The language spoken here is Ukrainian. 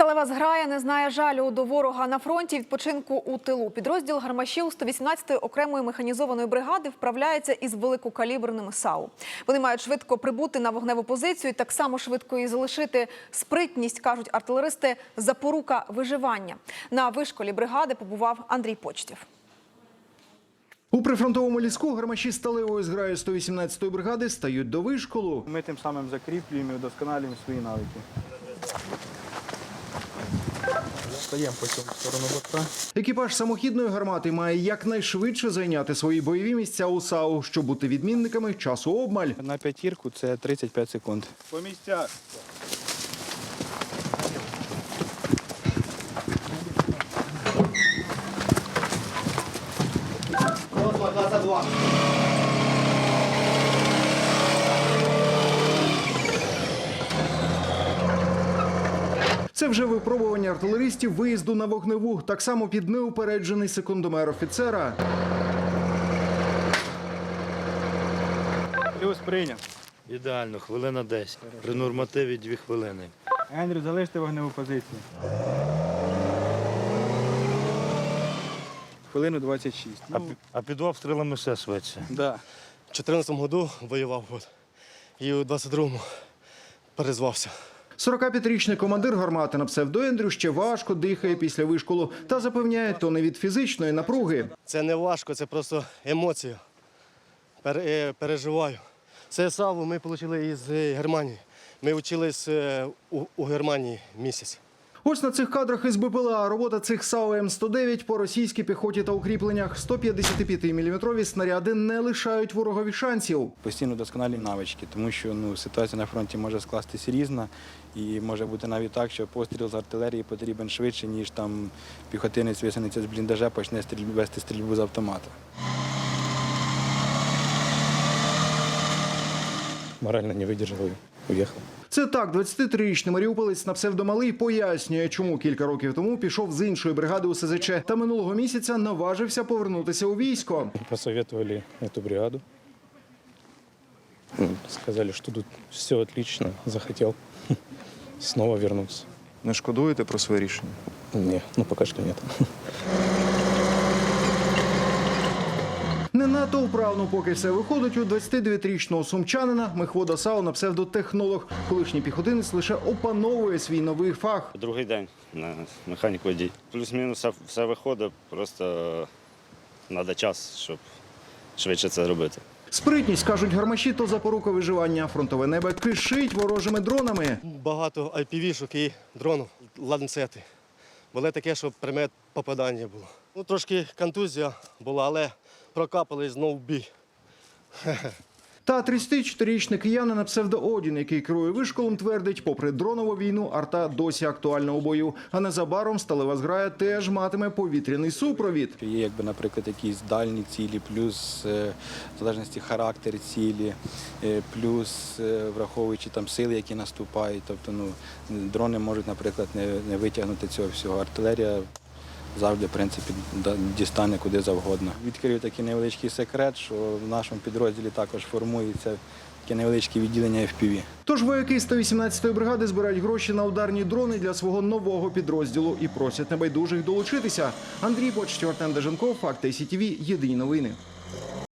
Сталева зграя не знає жалю до ворога на фронті відпочинку у тилу. Підрозділ гармашів 118-ї окремої механізованої бригади вправляється із великокаліберними САУ. Вони мають швидко прибути на вогневу позицію і так само швидко її залишити. Спритність, кажуть артилеристи, запорука виживання. На вишколі бригади побував Андрій Почтів. У прифронтовому ліску гармаші сталевої зграї 118-ї бригади стають до вишколу. Ми тим самим закріплюємо і вдосконалюємо свої навики. Стаємо по цьому сторону бортка. Екіпаж самохідної гармати має якнайшвидше зайняти свої бойові місця у САУ, щоб бути відмінниками часу обмаль. На п'ятірку це 35 секунд. По місцях. Це вже випробування артилеристів виїзду на вогневу, так само під неупереджений секундомер офіцера. Плюс прийняв. Ідеально, хвилина 10. При нормативі 2 хвилини. Ендрю, залиште вогневу позицію. Хвилину 26. А, Ну, пі- а під обстрілами ще швидше. да. В 14 году воював от, і у 22-му перезвався. 45-річний командир гармати на псевдоендрю ще важко дихає після вишколу та запевняє, то не від фізичної напруги. Це не важко, це просто емоція. Е, переживаю. Це САВу ми отримали із е, Германії. Ми вчились е, у, у Германії місяць. Ось на цих кадрах із БПЛА робота цих САУ М109 по російській піхоті та укріпленнях 155-мм снаряди не лишають ворогові шансів. Постійно вдосконалюємо навички, тому що ну, ситуація на фронті може скластися різна. І може бути навіть так, що постріл з артилерії потрібен швидше, ніж там піхотинець висунеться з бліндажа, почне стріль... вести стрільбу з автомата. морально не выдержал и уехал. Це так, 23-річний маріуполець на псевдомалий пояснює, чому кілька років тому пішов з іншої бригади у СЗЧ та минулого місяця наважився повернутися у військо. Посоветовали эту бригаду. Ну, Сказали, что тут все отлично, захотел снова вернуться. Не шкодуєте про своє рішення? Не, ну пока что нет. Не надто вправно, поки все виходить у 29-річного сумчанина Мехвода Сау на псевдотехнолог. Колишній піхотинець лише опановує свій новий фах. Другий день на механіку водій. Плюс-мінус все, все виходить, просто треба час, щоб швидше це робити. Спритність, кажуть гармаші, то запорука виживання. Фронтове небо кишить ворожими дронами. Багато IPV-шок і дронів, ланцети. Було таке, що пряме попадання було. Ну, трошки контузія була, але прокапали і знов в бій. Та 34-річний киянин на псевдоодін, який керує вишколом, твердить, попри дронову війну, арта досі актуальна у бою. А незабаром сталева зграя теж матиме повітряний супровід. Є, якби, наприклад, якісь дальні цілі, плюс е, в залежності характер цілі, е, плюс е, враховуючи там сили, які наступають. Тобто ну, дрони можуть, наприклад, не, не витягнути цього всього. Артилерія завжди, в принципі, дістане куди завгодно. Відкрию такий невеличкий секрет, що в нашому підрозділі також формується таке невеличке відділення FPV. Тож вояки 118-ї бригади збирають гроші на ударні дрони для свого нового підрозділу і просять небайдужих долучитися. Андрій Почтів, Артем Деженков, Факти СІТВ, Єдині новини.